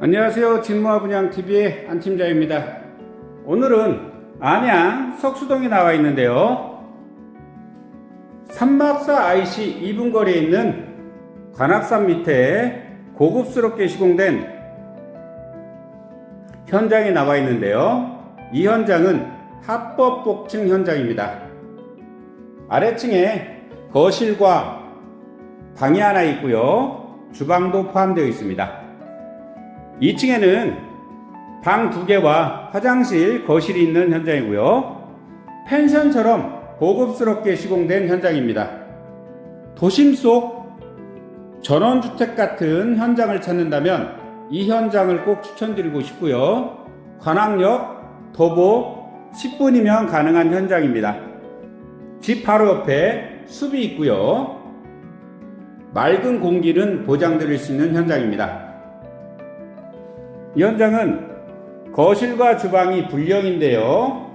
안녕하세요. 진모아 분양TV의 안 팀장입니다. 오늘은 안양 석수동에 나와 있는데요. 삼막사 IC 2분 거리에 있는 관악산 밑에 고급스럽게 시공된 현장에 나와 있는데요. 이 현장은 합법 복층 현장입니다. 아래층에 거실과 방이 하나 있고요. 주방도 포함되어 있습니다. 2층에는 방두 개와 화장실, 거실이 있는 현장이고요. 펜션처럼 고급스럽게 시공된 현장입니다. 도심 속 전원주택 같은 현장을 찾는다면 이 현장을 꼭 추천드리고 싶고요. 관악역 도보 10분이면 가능한 현장입니다. 집 바로 옆에 숲이 있고요. 맑은 공기는 보장드릴 수 있는 현장입니다. 이 현장은 거실과 주방이 분령인데요.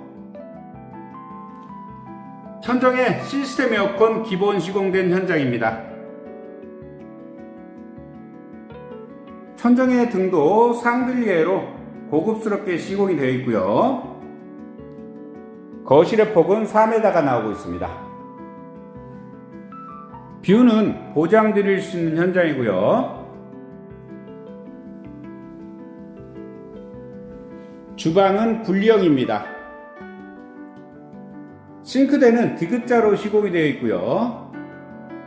천정에 시스템 에어컨 기본 시공된 현장입니다. 천정의 등도 샹들리에로 고급스럽게 시공이 되어 있고요. 거실의 폭은 4m가 나오고 있습니다. 뷰는 보장드릴 수 있는 현장이고요. 주방은 분리형입니다. 싱크대는 디귿자로 시공이 되어 있고요.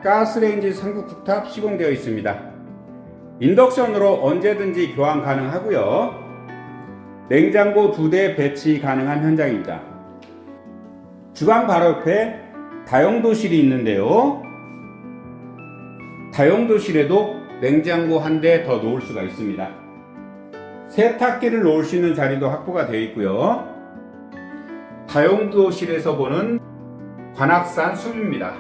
가스레인지 삼국 국탑 시공되어 있습니다. 인덕션으로 언제든지 교환 가능하고요. 냉장고 두 대 배치 가능한 현장입니다. 주방 바로 옆에 다용도실이 있는데요. 다용도실에도 냉장고 한 대 더 놓을 수가 있습니다. 세탁기를 놓을 수 있는 자리도 확보가 되어 있고요. 다용도실에서 보는 관악산 숲입니다.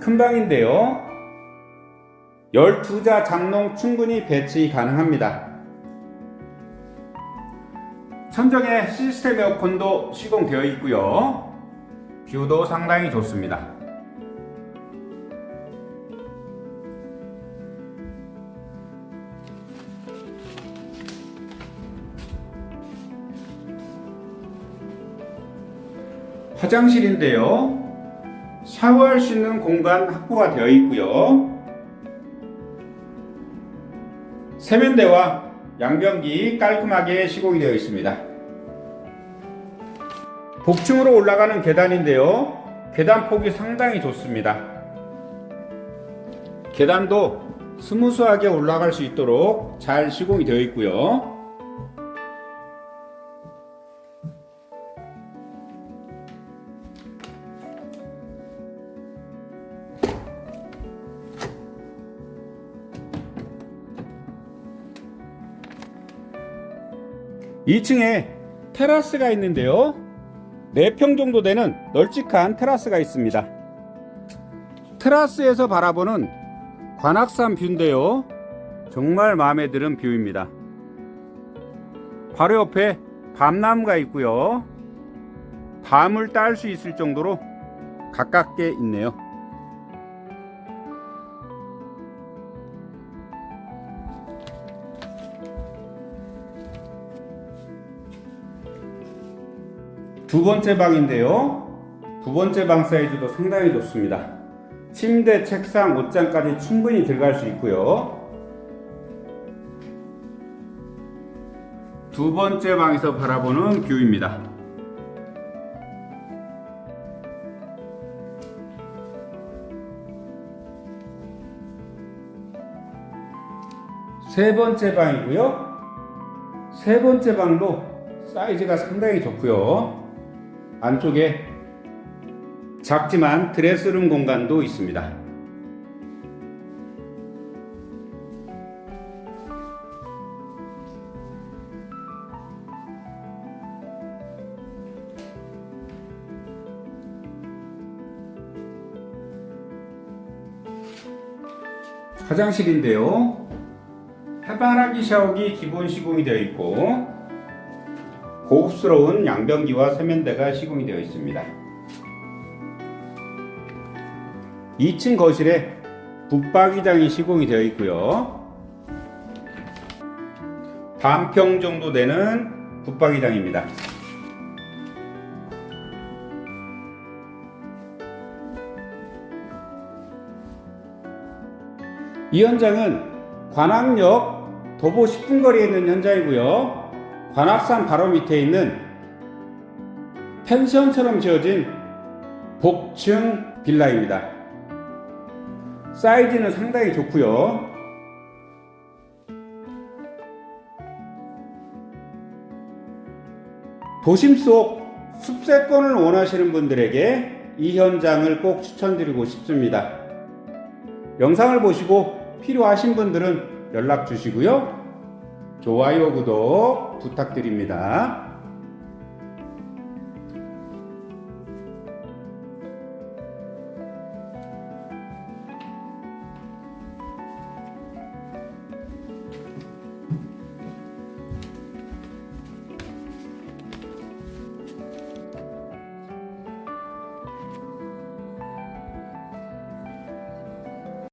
큰 방인데요. 12자 장롱 충분히 배치 가능합니다. 천정에 시스템 에어컨도 시공되어 있고요. 뷰도 상당히 좋습니다. 화장실인데요. 샤워할 수 있는 공간 확보가 되어 있고요. 세면대와 양변기 깔끔하게 시공이 되어 있습니다. 복층으로 올라가는 계단인데요. 계단 폭이 상당히 좋습니다. 계단도 스무스하게 올라갈 수 있도록 잘 시공이 되어 있고요. 이층에 테라스가 있는데요. 4평 정도 되는 널찍한 테라스가 있습니다. 테라스에서 바라보는 관악산 뷰인데요. 정말 마음에 드는 뷰입니다. 바로 옆에 밤나무가 있고요. 밤을 딸 수 있을 정도로 가깝게 있네요. 두 번째 방인데요. 두 번째 방 사이즈도 상당히 좋습니다. 침대, 책상, 옷장까지 충분히 들어갈 수 있고요. 두 번째 방에서 바라보는 뷰입니다. 세 번째 방이고요. 세 번째 방도 사이즈가 상당히 좋고요. 안쪽에 작지만 드레스룸 공간도 있습니다. 화장실인데요. 해바라기 샤워기 기본 시공이 되어 있고 고급스러운 양변기와 세면대가 시공이 되어 있습니다. 2층 거실에 붙박이장이 시공이 되어 있고요. 반평 정도 되는 붙박이장입니다. 이 현장은 관악역 도보 10분 거리에 있는 현장이고요. 관악산 바로 밑에 있는 펜션처럼 지어진 복층 빌라입니다. 사이즈는 상당히 좋고요. 도심 속 숲세권을 원하시는 분들에게 이 현장을 꼭 추천드리고 싶습니다. 영상을 보시고 필요하신 분들은 연락 주시고요. 좋아요, 구독 부탁드립니다.